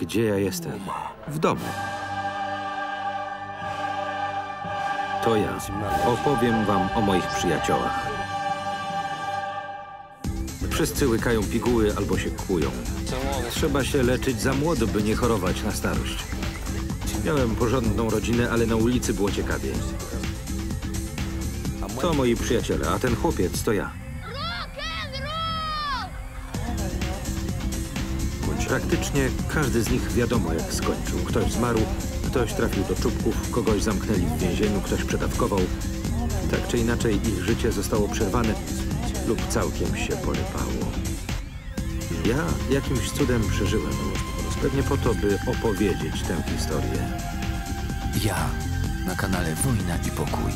Gdzie ja jestem? W domu. To ja. Opowiem wam o moich przyjaciołach. Wszyscy łykają piguły albo się kłują. Trzeba się leczyć za młodo, by nie chorować na starość. Miałem porządną rodzinę, ale na ulicy było ciekawiej. To moi przyjaciele, a ten chłopiec to ja. Praktycznie każdy z nich wiadomo jak skończył. Ktoś zmarł, ktoś trafił do czubków, kogoś zamknęli w więzieniu, ktoś przedawkował. Tak czy inaczej ich życie zostało przerwane lub całkiem się porypało. Ja jakimś cudem przeżyłem. Pewnie po to, by opowiedzieć tę historię. Ja na kanale Wojna i Pokój.